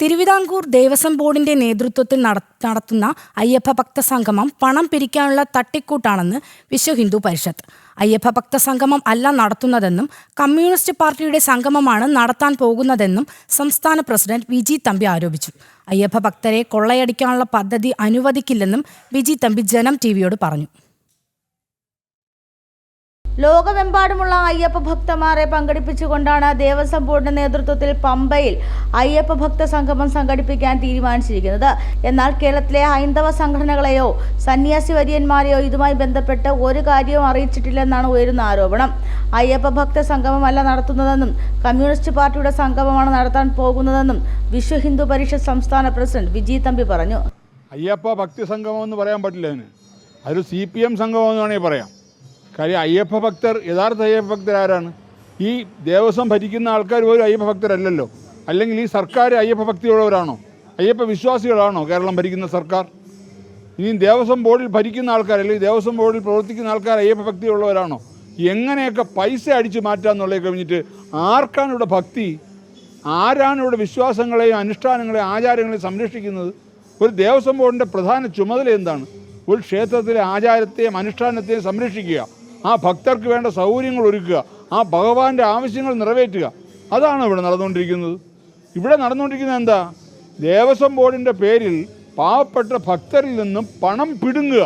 തിരുവിതാംകൂർ ദേവസ്വം ബോർഡിന്റെ നേതൃത്വത്തിൽ നടത്തുന്ന അയ്യപ്പ ഭക്ത സംഗമം പണം പിരിക്കാനുള്ള തട്ടിക്കൂട്ടാണെന്ന് വിശ്വ ഹിന്ദു പരിഷത്ത്. അയ്യപ്പ ഭക്ത സംഗമം അല്ല നടത്തുന്നതെന്നും കമ്മ്യൂണിസ്റ്റ് പാർട്ടിയുടെ സംഗമമാണ് നടത്താൻ പോകുന്നതെന്നും സംസ്ഥാന പ്രസിഡന്റ് വിജി തമ്പി ആരോപിച്ചു. അയ്യപ്പ ഭക്തരെ കൊള്ളയടിക്കാനുള്ള പദ്ധതി അനുവദിക്കില്ലെന്നും വിജി തമ്പി ജനം ടിവിയോട് പറഞ്ഞു. ലോകമെമ്പാടുമുള്ള അയ്യപ്പ ഭക്തമാരെ പങ്കെടുപ്പിച്ചുകൊണ്ടാണ് ദേവസ്വം ബോർഡിന്റെ നേതൃത്വത്തിൽ പമ്പയിൽ അയ്യപ്പ ഭക്ത സംഗമം സംഘടിപ്പിക്കാൻ തീരുമാനിച്ചിരിക്കുന്നത്. എന്നാൽ കേരളത്തിലെ ഹൈന്ദവ സംഘടനകളെയോ സന്യാസി വര്യന്മാരെയോ ഇതുമായി ബന്ധപ്പെട്ട് ഒരു കാര്യവും അറിയിച്ചിട്ടില്ലെന്നാണ് ഉയരുന്ന ആരോപണം. അയ്യപ്പ ഭക്ത സംഗമമല്ല നടത്തുന്നതെന്നും കമ്മ്യൂണിസ്റ്റ് പാർട്ടിയുടെ സംഗമമാണ് നടത്താൻ പോകുന്നതെന്നും വിശ്വ ഹിന്ദു പരിഷത്ത് സംസ്ഥാന പ്രസിഡന്റ് വിജി തമ്പി പറഞ്ഞു. അയ്യപ്പ ഭക്തി സംഗമം എന്ന് പറയാൻ പറ്റില്ല അതിന്. അതൊരു സി പി എം സംഗമം എന്ന് വേണമെങ്കിൽ പറയാം. കാര്യം അയ്യപ്പ ഭക്തർ യഥാർത്ഥ അയ്യപ്പ ഭക്തർ ആരാണ്? ഈ ദേവസ്വം ഭരിക്കുന്ന ആൾക്കാർ പോലും അയ്യപ്പ ഭക്തരല്ലല്ലോ. അല്ലെങ്കിൽ ഈ സർക്കാർ അയ്യപ്പ ഭക്തിയുള്ളവരാണോ? അയ്യപ്പ വിശ്വാസികളാണോ കേരളം ഭരിക്കുന്ന സർക്കാർ? ഇനി ദേവസ്വം ബോർഡിൽ ഭരിക്കുന്ന ആൾക്കാർ അല്ലെങ്കിൽ ദേവസ്വം ബോർഡിൽ പ്രവർത്തിക്കുന്ന ആൾക്കാർ അയ്യപ്പ ഭക്തിയുള്ളവരാണോ? എങ്ങനെയൊക്കെ പൈസ അടിച്ച് മാറ്റാന്നുള്ളത് കഴിഞ്ഞിട്ട് ആർക്കാണ് ഇവിടെ ഭക്തി? ആരാണ് ഇവിടെ വിശ്വാസങ്ങളെയും അനുഷ്ഠാനങ്ങളെയും ആചാരങ്ങളെയും സംരക്ഷിക്കുന്നത്? ഒരു ദേവസ്വം ബോർഡിന്റെ പ്രധാന ചുമതല എന്താണ്? ഒരു ക്ഷേത്രത്തിലെ ആചാരത്തെയും അനുഷ്ഠാനത്തെയും സംരക്ഷിക്കുക. ആ ഭക്തർക്ക് വേണ്ട സൗകര്യങ്ങൾ ഒരുക്കുക. ആ ഭഗവാന്റെ ആവശ്യങ്ങൾ നിറവേറ്റുക. അതാണ് ഇവിടെ നടന്നുകൊണ്ടിരിക്കുന്നത്. ഇവിടെ നടന്നുകൊണ്ടിരിക്കുന്നത് എന്താ? ദേവസ്വം ബോർഡിന്റെ പേരിൽ പാവപ്പെട്ട ഭക്തരിൽ നിന്നും പണം പിടുങ്ങുക.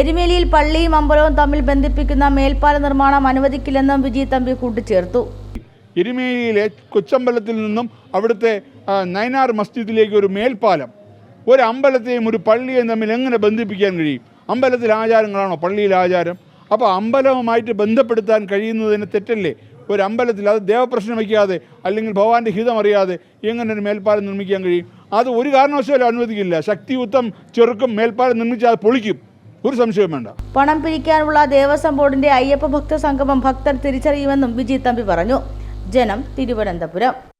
എരുമേലിയിൽ പള്ളിയും അമ്പലവും തമ്മിൽ ബന്ധിപ്പിക്കുന്ന മേൽപ്പാല നിർമ്മാണം അനുവദിക്കില്ലെന്നും വിജി തമ്പി കൂട്ടിച്ചേർത്തു. എരുമേലിയിലെ കൊച്ചമ്പലത്തിൽ നിന്നും അവിടുത്തെ നയനാർ മസ്ജിദിലേക്ക് ഒരു മേൽപ്പാലം. ഒരു അമ്പലത്തെയും ഒരു പള്ളിയെയും തമ്മിൽ എങ്ങനെ ബന്ധിപ്പിക്കാൻ കഴിയും? അമ്പലത്തിൽ ആചാരങ്ങളാണോ പള്ളിയിൽ ആചാരം? അപ്പോൾ അമ്പലവുമായിട്ട് ബന്ധപ്പെടുത്താൻ കഴിയുന്നതിന് തെറ്റല്ലേ? ഒരു അമ്പലത്തിൽ അത് ദേവപ്രശ്നം വയ്ക്കാതെ അല്ലെങ്കിൽ ഭഗവാന്റെ ഹിതം അറിയാതെ എങ്ങനെ ഒരു മേൽപ്പാലം നിർമ്മിക്കാൻ കഴിയും? അത് ഒരു കാരണവശാലും അനുവദിക്കില്ല. ശക്തിയുക്തം ചെറുക്കും മേൽപ്പാലം നിർമ്മിച്ചാൽ അത് പൊളിക്കും. ഒരു സംശയം വേണ്ട. പണം പിരിക്കാനുള്ള ദേവസ്വം ബോർഡിന്റെ അയ്യപ്പ ഭക്ത സംഗമം ഭക്തർ തിരിച്ചറിയുമെന്നും വിജി തമ്പി പറഞ്ഞു. ജനം തിരുവനന്തപുരം.